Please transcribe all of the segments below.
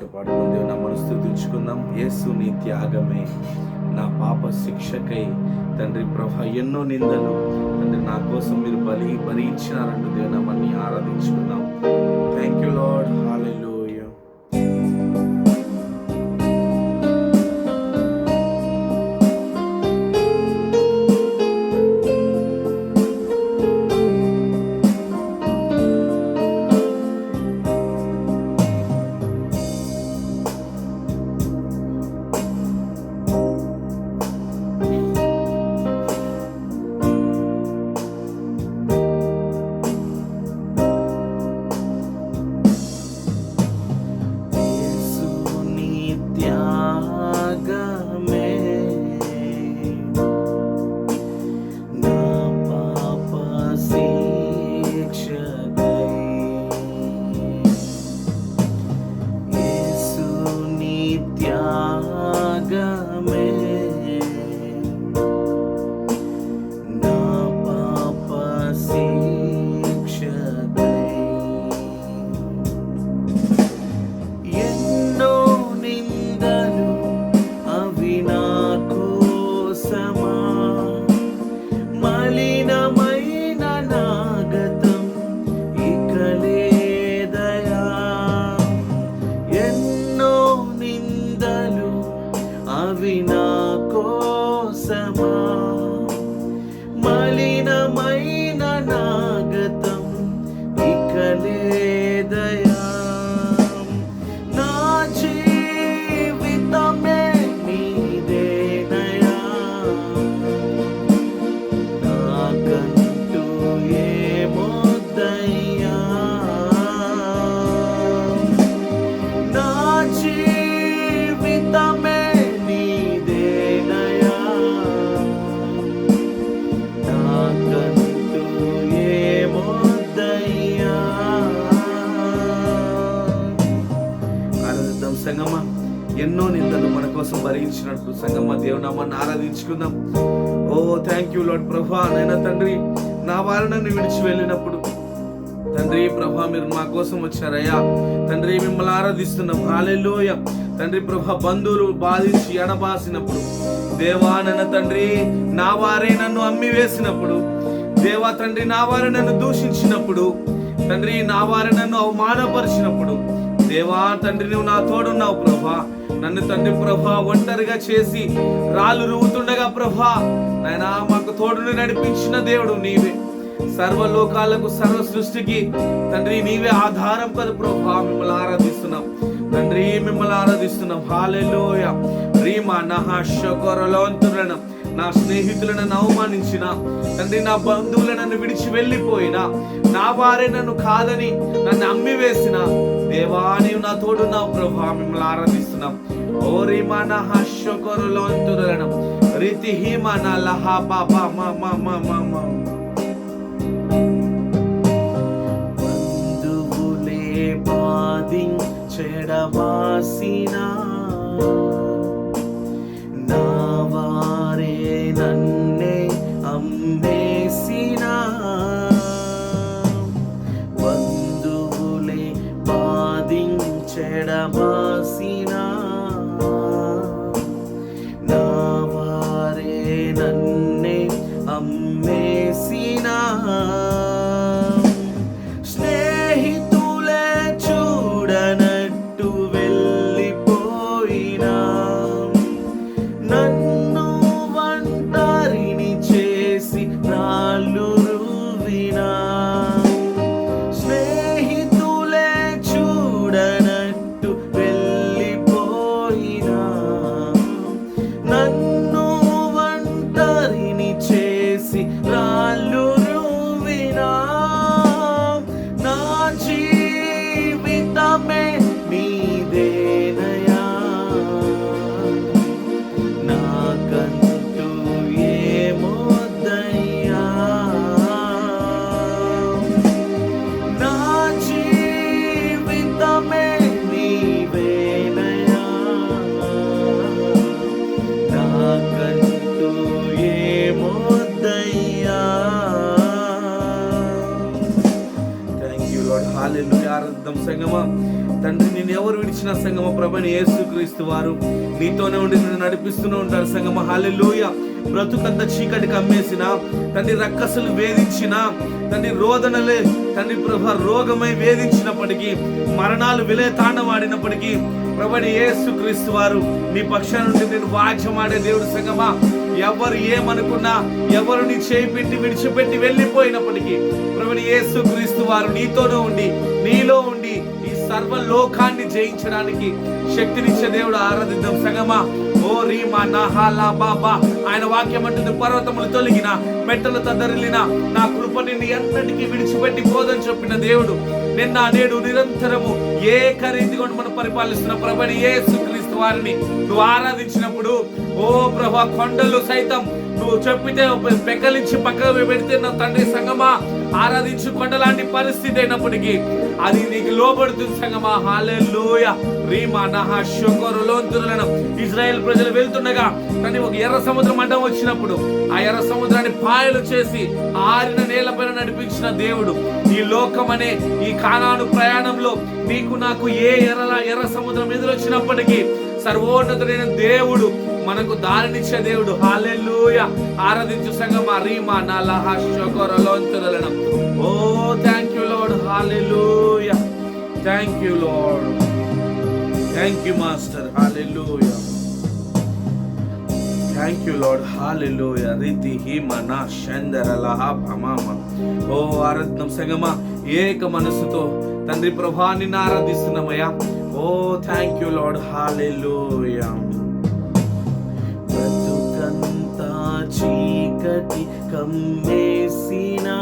పాట పాడుకుంది నా మనసు స్థుతించుకుందాం యేసు నీ త్యాగమే. నా పాప శిక్షకై. తండ్రి ప్రభ ఎన్నో నిందలు. తండ్రి నా కోసం మీరు బలి భరించినారంటూ దేవనామాన్ని ఆరాధించుకుందాం సంగమ. ఎన్నో నిందలు మన కోసం భరించినట్టు సంగమ దేవునామాన్ని ఆరాధించుకుందాం. ఓ థ్యాంక్ యూ లాడ్ ప్రభా. నైనా తండ్రి నా వారిని నన్ను విడిచి వెళ్ళినప్పుడు తండ్రి ప్రభా మీరు మా కోసం వచ్చారయ్యా. తండ్రి మిమ్మల్ని ఆరాధిస్తున్నాం. హాలెల్లోయ తండ్రి ప్రభా బంధువులు బాధించి ఎడబాసినప్పుడు దేవా నన్న తండ్రి నా వారే నన్ను అమ్మి వేసినప్పుడు దేవా తండ్రి నా వారే నన్ను దూషించినప్పుడు తండ్రి నా వారే నన్ను అవమానపరిచినప్పుడు దేవా తండ్రి నువ్వు నా తోడున్నావు ప్రభా. నన్ను తండ్రి ప్రభా ఒంటరిగా చేసి రాళ్ళు రువుతుండగా ప్రభా. నాయనా మాకు తోడుని నడిపించిన దేవుడు నీవే. సర్వలోకాలకు సర్వ సృష్టికి తండ్రి నీవే ఆధారం కదా ప్రభా. మిమ్మల్ని ఆరాధిస్తున్నాం. తండ్రి మిమ్మల్ని ఆరాధిస్తున్నాం. హాలెలోయ. రీమా నహాశకొరలోంతులను నా స్నేహితులను నన్ను అవమానించిన తండ్రి నా బంధువులు నన్ను విడిచి వెళ్ళిపోయిన నా వారే నన్ను కాదని నన్ను అమ్మి వేసిన దేవా నీవు నా తోడున్నావు ప్రభా మిమ్మల్ని ఆరాధిస్తున్నాం. ఓరి మన నహాశకొరలోంతులను రీతి హీమా లహా బాబా మా మా మా మా మా. బంధువులే చెడవాసినా mão. వచ్చిన సంగమ ప్రభని యేసుక్రీస్తు వారు. నీతోనే ఉండి నడిపిస్తూనే ఉంటారు సంగమ. హాలెలూయ బ్రతుకంత చీకటి కమ్మేసిన తండ్రి రక్కసులు వేధించిన తండ్రి రోదనలే తండ్రి ప్రభ రోగమై వేధించినప్పటికీ మరణాలు విలే తాండవాడినప్పటికీ ప్రభని యేసుక్రీస్తు వారు నీ పక్షాన నుండి నేను వాక్యమాడే దేవుడు సంగమా. ఎవరు ఏమనుకున్నా ఎవరు నీ చేయి పెట్టి విడిచిపెట్టి వెళ్ళిపోయినప్పటికీ ప్రభుని యేసుక్రీస్తు వారు నీతోనే ఉండి నీలో ఉండి సర్వలోకాన్ని లోకాన్ని జయించడానికి శక్తినిచ్చే దేవుడు ఆరాధిద్దాం. సగమా ఓ రీమా నహాలా బాబా. ఆయన వాక్యం అంటుంది పర్వతములు తొలగిన మెట్టలు తదరిలిన నా కృప నిన్ను ఎన్నటికీ విడిచిపెట్టి పోదని చెప్పిన దేవుడు నిన్న నేడు నిరంతరము ఏకరీతిగా మనం పరిపాలిస్తున్న ప్రభని సుక్రీస్తు వారిని నువ్వు ఆరాధించినప్పుడు ఓ ప్రభా కొండలు సైతం నువ్వు చెప్పితే పెక్కలించి పక్కకు పెడితే నా తండ్రి సంగమా ఆరాధించు కొండలాంటి పరిస్థితి అయినప్పటికీ అది నీకు లోబడుతుంది సంగమా. లోయ రీమా నహా శొకరులోంతులను ఇజ్రాయెల్ ప్రజలు వెళ్తుండగా కానీ ఒక ఎర్ర సముద్రం అడ్డం వచ్చినప్పుడు ఆ ఎర్ర సముద్రాన్ని పాయలు చేసి ఆరిన నేలపైన నడిపించిన దేవుడు ఈ లోకం అనే ఈ కాలాను ప్రయాణంలో నీకు నాకు ఏ ఎర్ర ఎర్ర సముద్రం ఎదురొచ్చినప్పటికీ సర్వోన్నతుడైన దేవుడు మనకు దారినిచ్చే దేవుడు. హాలెలూయ ఆరాధించు సంగం రీమా నలహ షొకరలోంతులను ఓ thank you Lord hallelujah thank you Lord thank you master hallelujah thank you Lord hallelujah రీతి హిమన షందరలహ భమామ. ఓ ఆరాధనం సంగమ ఏక మనసుతో తండ్రి ప్రభా నిన్ను ఆరాధిస్తున్నామయ్యా. Oh thank you lord hallelujah బ్రతుకంతా చీకటి కమ్మేసినా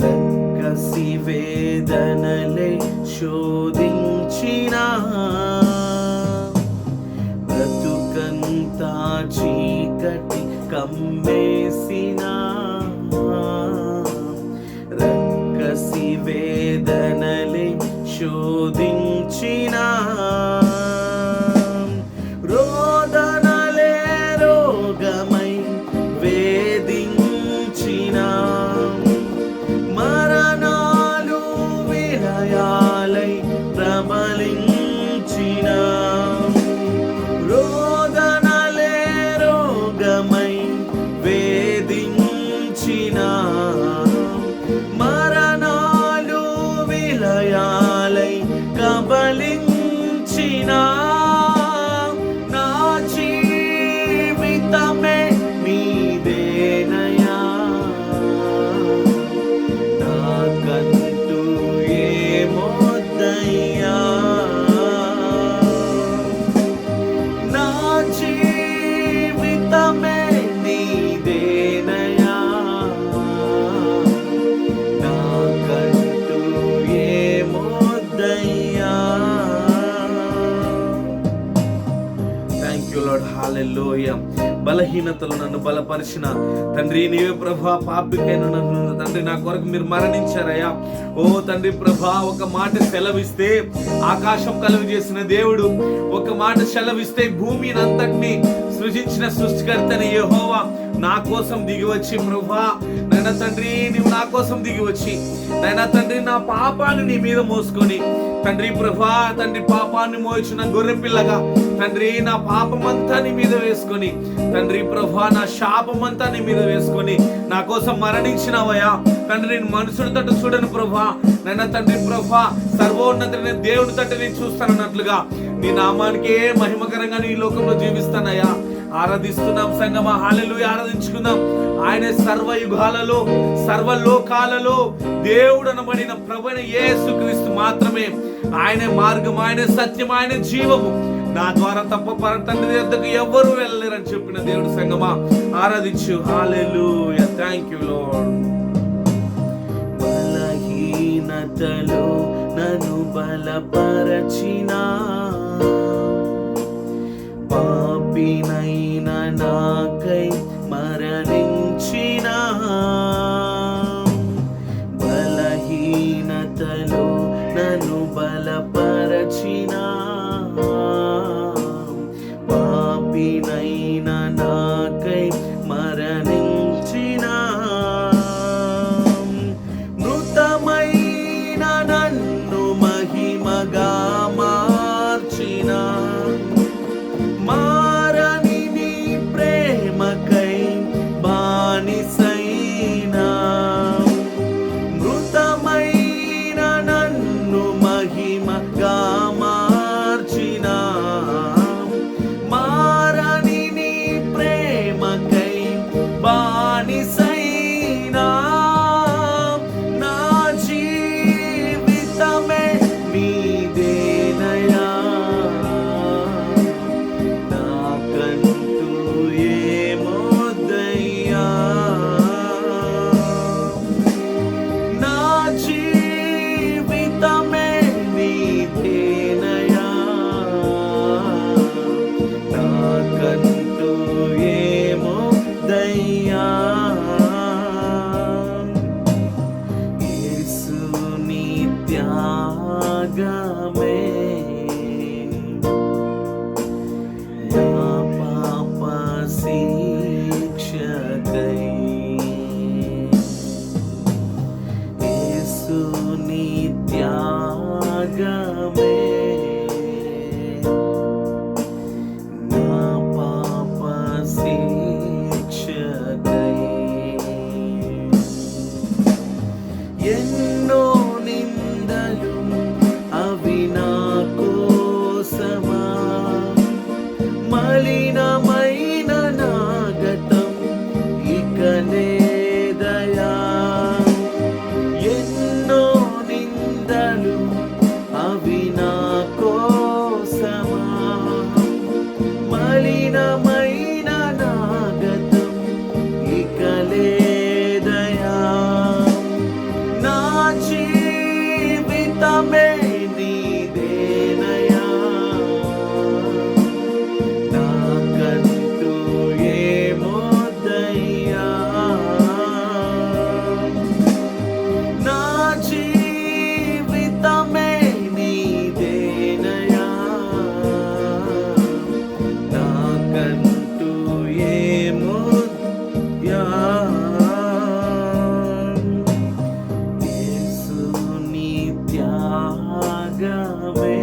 రక్కసి వేదనలే శోధించిన బ్రతుకంతా చీకటి కమ్మేసినా శోధించినా బలహీనతలు నన్ను బలపరిచిన. తండ్రి నీవే ప్రభా పాపికైన నన్ను తండ్రి నా కొరకు మీరు మరణించారయ్యా. ఓ తండ్రి ప్రభా ఒక మాట సెలవిస్తే ఆకాశం కలుగు చేసిన దేవుడు ఒక మాట సెలవిస్తే భూమిని అంతటిని సృజించిన సృష్టికర్తని యహోవా నా కోసం దిగి వచ్చి ప్రభా నైనా తండ్రి నీవు నా కోసం దిగి వచ్చి నైనా తండ్రి నా పాపాన్ని నీ మీద మోసుకొని తండ్రి ప్రభా తండ్రి పాపాన్ని మోయించిన గొర్రె పిల్లగా తండ్రి నా పాపమంతా నీ మీద వేసుకొని తండ్రి ప్రభా నా శాపమంతా నీ మీద వేసుకొని నా కోసం మరణించినవయా తండ్రి నేను మనుషుడి తట్టు చూడను ప్రభా. నైనా తండ్రి ప్రభా సర్వోన్నతుడైన దేవుడి తట్టు నేను చూస్తానన్నట్లుగా నీ నామానికే మహిమకరంగా నీ లోకంలో జీవిస్తానయ్యా. ఆరాధిస్తున్నాం సంగమా హాలలు ఆరాధించుకుందాం. ఆయన సర్వయుగాలలో సర్వలోకాలలో దేవుడు అనబడిన ప్రభుణ యేసుక్రీస్తు మాత్రమే. ఆయన మార్గం ఆయన సత్యం ఆయన జీవము. నా ద్వారా తప్ప పర తండ్రి వద్దకు ఎవరు వెళ్ళలేరని చెప్పిన దేవుడు సంగమా ఆరాధించు. హాలెలు థ్యాంక్ యూ లోడ్ బలహీనతలో నన్ను బలపరచినా. పాపినై நாக்கை love.